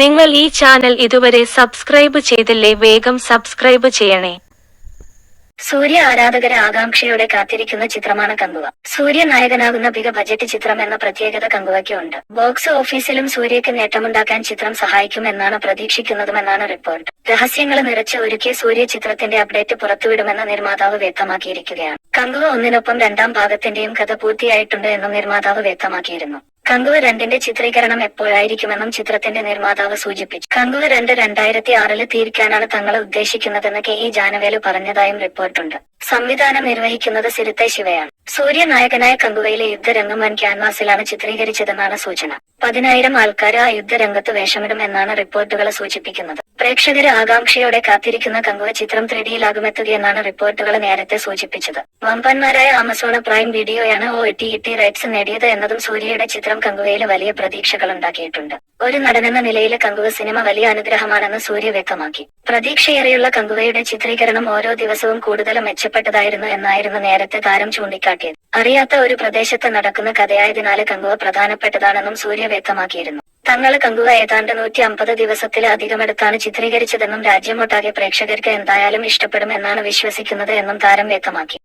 നിങ്ങൾ ഈ ചാനൽ ഇതുവരെ സബ്സ്ക്രൈബ് ചെയ്തില്ലേ വേഗം സബ്സ്ക്രൈബ് ചെയ്യണേ. സൂര്യ ആരാധകരെ ആകാംക്ഷയോടെ കാത്തിരിക്കുന്ന ചിത്രമാണ് കങ്കുവ. സൂര്യ നായകനാകുന്ന ബിഗ ബജറ്റ് ചിത്രം എന്ന പ്രത്യേകത കങ്കുവയ്ക്ക് ഉണ്ട്. ബോക്സ് ഓഫീസിലും സൂര്യക്ക് നേട്ടമുണ്ടാക്കാൻ ചിത്രം സഹായിക്കുമെന്നാണ് പ്രതീക്ഷിക്കുന്നതുമെന്നാണ് റിപ്പോർട്ട് രഹസ്യങ്ങൾ നിറച്ച് ഒരുക്കിയ സൂര്യ ചിത്രത്തിന്റെ അപ്ഡേറ്റ് പുറത്തുവിടുമെന്ന് നിർമ്മാതാവ് വ്യക്തമാക്കിയിരിക്കുകയാണ്. കങ്കുവ ഒന്നിനൊപ്പം രണ്ടാം ഭാഗത്തിന്റെയും കഥ പൂർത്തിയായിട്ടുണ്ട് എന്നും നിർമ്മാതാവ് വ്യക്തമാക്കിയിരുന്നു. കങ്കുവ രണ്ടിന്റെ ചിത്രീകരണം എപ്പോഴായിരിക്കുമെന്നും ചിത്രത്തിന്റെ നിർമ്മാതാവ് സൂചിപ്പിച്ചു. കങ്കുവ രണ്ട് രണ്ടായിരത്തി ആറിൽ തീർക്കാനാണ് തങ്ങൾ ഉദ്ദേശിക്കുന്നതെന്ന് കെ ഇ ജാനവേലു പറഞ്ഞതായും റിപ്പോർട്ടുണ്ട്. സംവിധാനം നിർവഹിക്കുന്നത് സിരുത്തെ ശിവയാണ്. സൂര്യ നായകനായ കങ്കുവയിലെ യുദ്ധരംഗം വൻ ക്യാൻവാസിലാണ് ചിത്രീകരിച്ചതെന്നാണ് സൂചന. പതിനായിരം ആൾക്കാർ ആ യുദ്ധരംഗത്ത് വേഷമിടും എന്നാണ് റിപ്പോർട്ടുകൾ സൂചിപ്പിക്കുന്നത്. പ്രേക്ഷകര് ആകാംക്ഷയോടെ കാത്തിരിക്കുന്ന കങ്കുവ ചിത്രം ത്രീ ഡിയിലാകുമെത്തുകയെന്നാണ് റിപ്പോർട്ടുകൾ നേരത്തെ സൂചിപ്പിച്ചത്. വമ്പന്മാരായ ആമസോൺ പ്രൈം വീഡിയോയാണ് ഒ ടി ടി റൈറ്റ്സ് നേടിയത് എന്നതും സൂര്യയുടെ ചിത്രം കങ്കുവയിൽ വലിയ പ്രതീക്ഷകൾ ഉണ്ടാക്കിയിട്ടുണ്ട്. ഒരു നടനെന്ന നിലയിൽ കങ്കുവ സിനിമ വലിയ അനുഗ്രഹമാണെന്ന് സൂര്യ വ്യക്തമാക്കി. പ്രതീക്ഷയേറെയുള്ള കങ്കുവയുടെ ചിത്രീകരണം ഓരോ ദിവസവും കൂടുതൽ മെച്ചപ്പെട്ടതായിരുന്നു എന്നായിരുന്നു നേരത്തെ താരം ചൂണ്ടിക്കാട്ടിയത്. അറിയാത്ത ഒരു പ്രദേശത്ത് നടക്കുന്ന കഥയായതിനാല് കങ്കുവ പ്രധാനപ്പെട്ടതാണെന്നും സൂര്യ വ്യക്തമാക്കിയിരുന്നു. തങ്ങൾ കങ്കുക ഏതാണ്ട് നൂറ്റി അമ്പത് ദിവസത്തിലധികമെടുത്താണ് ചിത്രീകരിച്ചതെന്നും രാജ്യമൊട്ടാകെ പ്രേക്ഷകർക്ക് എന്തായാലും ഇഷ്ടപ്പെടും എന്നാണ് വിശ്വസിക്കുന്നത് എന്നും താരം വ്യക്തമാക്കി.